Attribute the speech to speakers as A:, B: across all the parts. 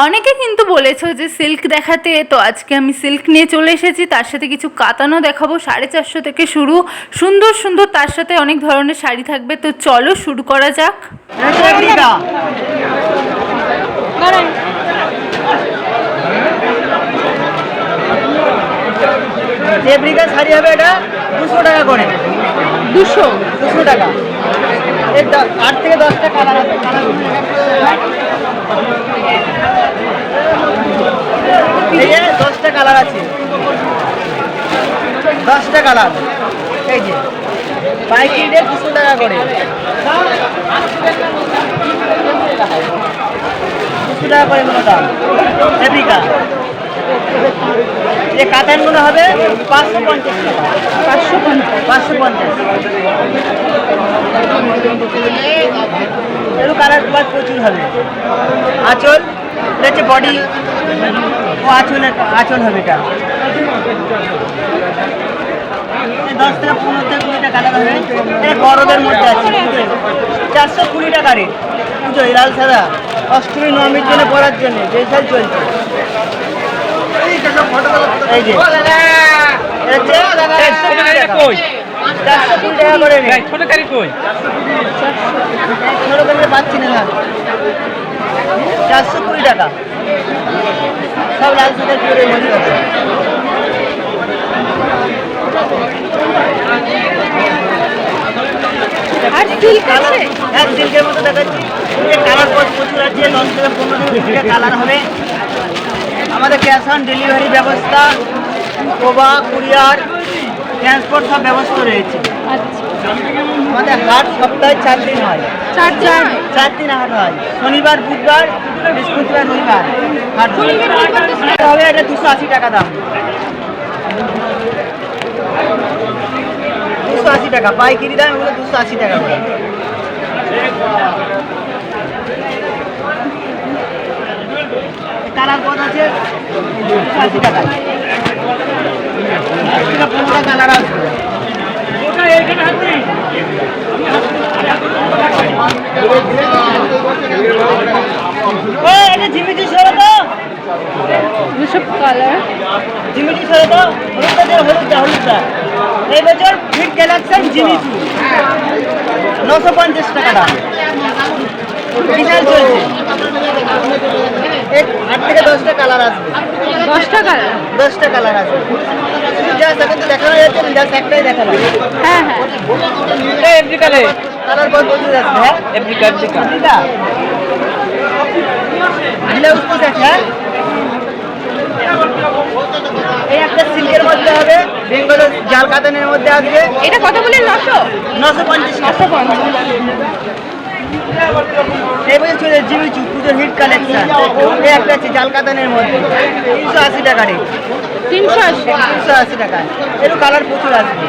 A: অনেকে কিন্তু বলেছ যে সিল্ক দেখাতে তো আজকে আমি সিল্ক নিয়ে চলে এসেছি। তার সাথে কিছু কাতানো দেখাবো। সাড়ে চারশো থেকে শুরু। সুন্দর সুন্দর তার সাথে অনেক ধরনের শাড়ি থাকবে। তো চলো শুরু করা যাক।
B: রেপ্লিকা রেপ্লিকা শাড়ি হবে এটা দুশো টাকা করে।
A: দুশো?
B: দুশো টাকা। এর আট থেকে দশটা কালার আছে। কালার এই যে দশটা কালার আছে। দশটা কালার এই যে পাইকারি রেট দুশো টাকা করে। দুশো টাকা করে কোনো দাম। রেপ্লিকা যে কাতানগুলো হবে পাঁচশো পঞ্চাশ টাকা।
A: পাঁচশো পঞ্চাশ।
B: পাঁচশো পঞ্চাশ। এগুলো কালার প্রচুর হবে। আঁচল এটা হচ্ছে বডি ও আঁচল আঁচল হবে এটা। দশ থেকে পনেরো থেকে কুড়িটা কালার হবে এটা বড়দের মধ্যে আছে চারশো কুড়ি টাকা রেট এই লাল সাদা। অষ্টমী নবমীর জন্য পড়ার জন্য বেশাল চলছে। এই যে
C: ছোট গাড়ি কই?
B: ছোট পাচ্ছি না চারশো কুড়ি টাকা। সব লাল সাদার করে মনে আছে।
A: আর সিল্ক আছে?
B: হ্যাঁ সিল্কের মতো দেখাচ্ছি। এই কালার প্রচুর আছে। দশ থেকে পনেরো থেকে কালার হবে। আমাদের ক্যাশ অন ডেলিভারি ব্যবস্থা কোবা কুরিয়ার ট্রান্সপোর্ট সব ব্যবস্থা রয়েছে।
A: আচ্ছা।
B: আমাদের হাট সপ্তাহে চার দিন হয়।
A: চার চার
B: চার দিন হাট হয়। শনিবার বুধবার বৃহস্পতিবার রবিবার হাট হবে এটা দুশো আশি টাকা দাম। দুশো আশি টাকা পাইকারি দাম এগুলো দুশো আশি টাকা করে। কালার কত আছে দুশো আশি টাকা পনেরোটা কালার আসবে ও এটা ঝিমিটি সরে তো।
A: দুশো কালার
B: জিমিচু সরে তো। হলুদটা দে হলুদটা হলুদটা। এই বছর ফিট কালেকশন জিমিচু নশো পঞ্চাশ টাকা বিশাল চলছে আট থেকে দশটা কালার আসবে।
A: দশটা কালার
B: দশটা কালার আসবে। শুধু জাস্ট এখন তো দেখানো যাচ্ছে না জাস্ট একটাই দেখালাম।
A: হ্যাঁ হ্যাঁ।
B: কালার আসবে হ্যাঁ ব্লাউজ পিস আছে হ্যাঁ? এই একটা সিল্কের মধ্যে হবে বেঙ্গলের জাল কাতানের মধ্যে আসবে।
A: এটা কত বলে নশো?
B: নশো পঞ্চাশ
A: নশো পঞ্চাশ।
B: এই বছর চলে জিমিচু পুজোর হিট কালেকশন এই একটা আছে জাল কাতানের মধ্যে। তিনশো আশি টাকা রেট
A: তিনশো আশি?
B: তিনশো আশি টাকা। এর কালার প্রচুর আসবে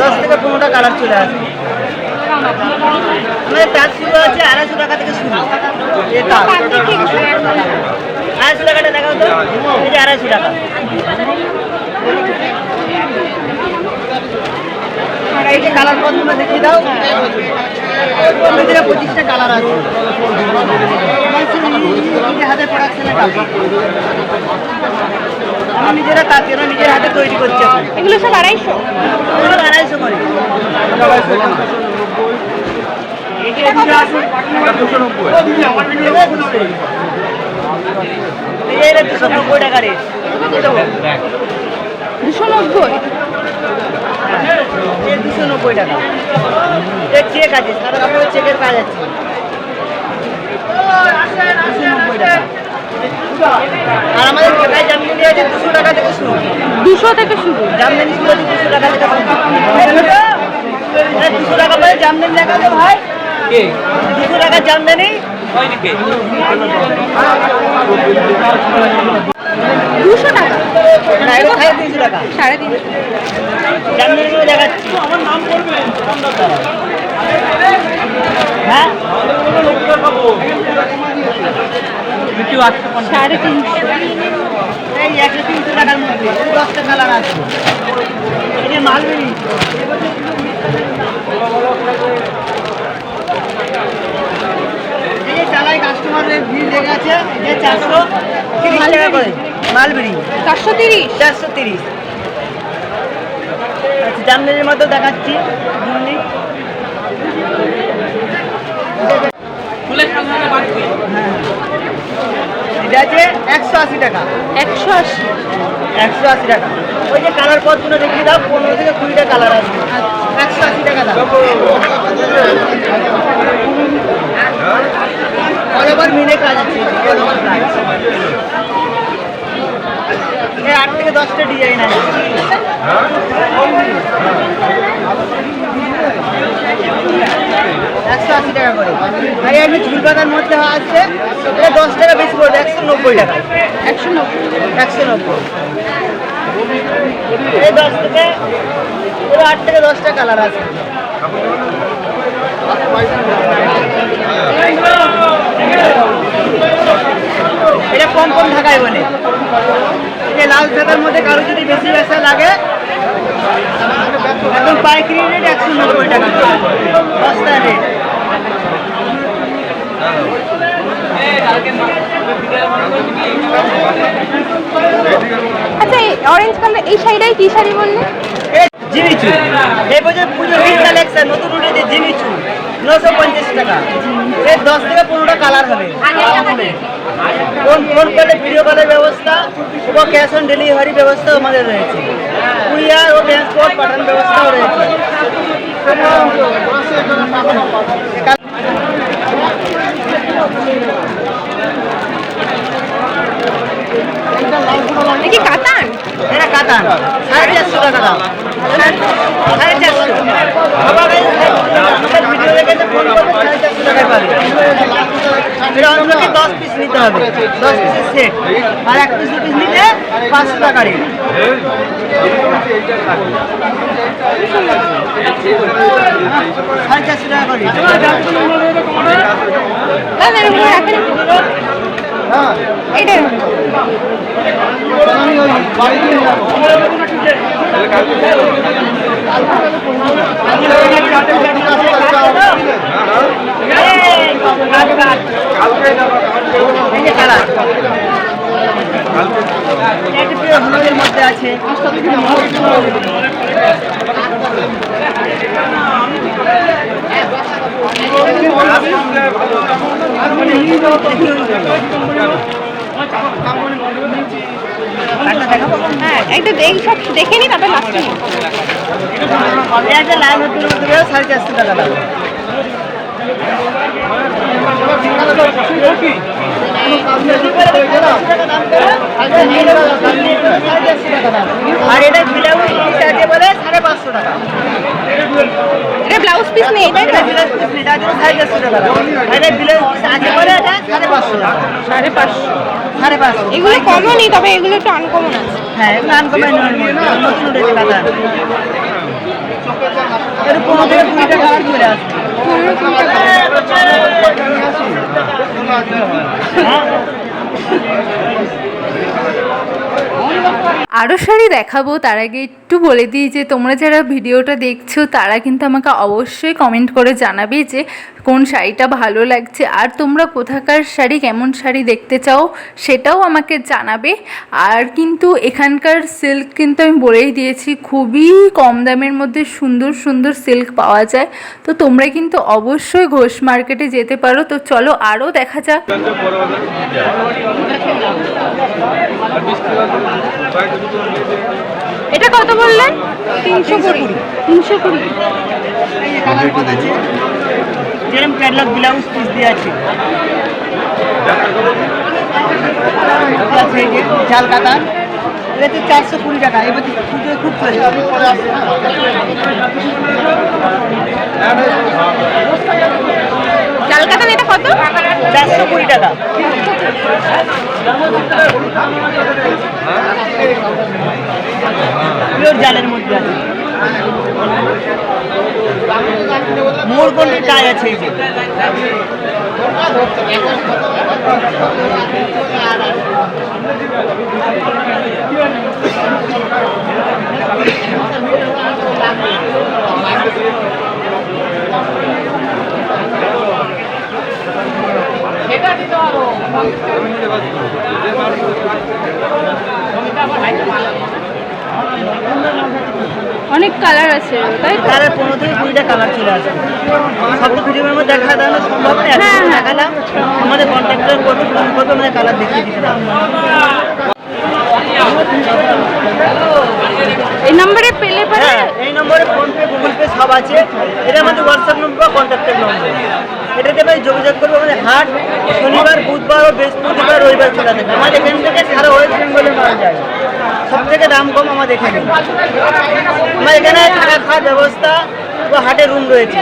B: দশ থেকে পনেরোটা কালার চলে আসবে। আমাদের কাজ শুরু আছে আড়াইশো টাকা থেকে শুরু। এটা আড়াইশো টাকাটা দেখাও তো। এই যে আড়াইশো টাকা। এই যে কালার পদ্মটা দেখিয়ে দাও। পঁচিশটা কালার আছে। হাতে প্রোডাকশনের কাজ আমার নিজেরা কাজ করি, নিজের হাতে তৈরি করছে।
A: এগুলো সব আড়াইশো?
B: আড়াইশো করে। দুশো নব্বই?
A: দুশো নব্বই
B: এই দুশো নব্বই টাকা। এই চেক আছে সারা কাপড়ের চেকের কাজ আছে। দুশো নব্বই টাকা। আর আমাদের কেটায় জামদানি আছে? দুশো টাকা থেকে শুরু।
A: দুশো থেকে শুরু।
B: জামদানি শুরু আছে দুশো টাকা থেকে শুরু। দুশো টাকা পরে জামদানি দেখাবে ভাই।
C: কে?
B: দুশো টাকা জামদানি।
A: দুশো টাকা।
B: সাড়ে তিনশো
A: সাড়ে তিনশো
B: এই একশো তিনশো কাস্টমারের ভিড় লেগে আছে যে চারশো, তিরিশ টাকা করে। মালবেরি।
D: চারশো তিরিশ।
B: চারশো তিরিশ। আচ্ছা জামদানির মধ্যে দেখাচ্ছি।
C: বাড়তি
B: এটা আছে একশো আশি টাকা।
D: একশো আশি।
B: একশো আশি টাকা। ওই যে কালার পথগুলো দেখিয়ে দাও পনেরো থেকে কুড়িটা কালার আছে। একশো আশি টাকা দাম। অল ওভার মিলে কাজ আছে। কাজ। আট থেকে দশটা ডিজাইন আছে একশো আশি টাকা করে। আর এমনি চুল পাতার মধ্যে আছে এটা দশ টাকা বেশি পড়বে একশো নব্বই টাকা।
D: একশো নব্বই।
B: একশো নব্বই। এই দশ থেকে পুরো আট থেকে দশটা কালার আছে। এটা কম কম ঢাকায় বলে। এই লাল ঢাকার মধ্যে কারও যদি বেশি বেসা লাগে একদম পাইকারি রেট একশো নব্বই টাকা। রেট
D: আচ্ছা অরেঞ্জ কালার এই শাড়িটাই কি শাড়ি বললে?
B: জিমিচু। এই বছর পুজোর হিট কালেকশন নতুন উঠেছে জিমিচু। নশো পঞ্চাশ টাকা। এর দশ থেকে পনেরোটা কালার হবে। ফোন ফোন করলে ভিডিও কলের ব্যবস্থা ও ক্যাশ অন ডেলিভারি ব্যবস্থাও আমাদের রয়েছে। কুরিয়ার ও ট্রান্সপোর্ট পাঠানোর ব্যবস্থাও রয়েছে।
D: কি কাতান?
B: এটা কাতান। সাড়ে চারশো টাকা দাম সাড়ে চারশো আবার এই আমাদের ভিডিও দেখে ফোন করবে সাড়ে চারশো টাকায় পাবে এটা আপনাকে দশ পিস নিতে হবে। দশ পিসের সেট আর এক পিস পিস নিলে পাঁচশো টাকা রেট সাড়ে চারশো টাকা করে।
D: দাদা এর উপরে রাখেন এইটা
B: এই যে কালার এটা পুরো হলুদের মধ্যে আছে কালারটা দেখাবো
D: হ্যাঁ একটু এই সব দেখে নি তারপর লাস্টে
B: একটা লাল সাড়ে চারশো টাকা দাম আর এটা ব্লাউজ বলে সাড়ে পাঁচশো টাকা।
D: ব্লাউজ নেই এগুলো কমনই তবে এগুলো একটু আনকমন আছে।
B: হ্যাঁ আনকমন উঠেছে কাতার এর পনেরো থেকে কুড়িটা কালার চলে আসবে
A: আরও শাড়ি দেখাবো, তার আগে একটু বলে দিই যে তোমরা যারা ভিডিওটা দেখছ, তারা কিন্তু আমাকে অবশ্যই কমেন্ট করে জানাবে যে কোন শাড়িটা ভালো লাগছে। আর তোমরা কোথাকার শাড়ি, কেমন শাড়ি দেখতে চাও সেটাও আমাকে জানাবে। আর কিন্তু এখানকার সিল্ক কিন্তু আমি বলেই দিয়েছি, খুবই কম দামের মধ্যে সুন্দর সুন্দর সিল্ক পাওয়া যায়। তো তোমরা কিন্তু অবশ্যই ঘোষ মার্কেটে যেতে পারো। তো চলো আরও দেখা যাক।
D: এটা কত বললেন? তিনশো কুড়ি। তিনশো কুড়ি।
B: কত যেরকম ক্যাটলগ ব্লাউজ পিস দিয়ে আছে। চাল কাতার এটা তো চারশো কুড়ি টাকা। এবার পুজোয় খুব চলে
D: ক্যালকাতান এটা কত?
B: চারশো কুড়ি টাকা। জালের মধ্যে আছে। মোরগন্ডির কাজ আছে এই যে।
D: অনেক কালার আছে তাই
B: কালার পনেরো থেকে কুড়িটা কালার চলে আসে সব তো ভিডিওর মধ্যে দেখা দেওয়া সম্ভব নয়
D: হ্যাঁ, হ্যাঁ।
B: দেখালাম। আমাদের কন্ট্রাক্টর করবে ফোন করবে আমাদের কালার দেখিয়ে দিতে
D: এই নম্বরে পেলে পারে
B: হ্যাঁ এই নম্বরে ফোনপে গুগল পে সব আছে। এটা আমাদের হোয়াটসঅ্যাপ নম্বর বা কন্ট্যাক্টের নম্বর এটাতে ভাই যোগাযোগ করবে আমাদের হাট, শনিবার, বুধবার ও বৃহস্পতিবার, রবিবার খোলা থাকে আমাদের এখান থেকে সারা ওয়েস্ট বেঙ্গলে মাল যায়। সব থেকে দাম কম আমাদের এখানে। আমার এখানে থাকা খাওয়ার ব্যবস্থা ও হাটের রুম রয়েছে।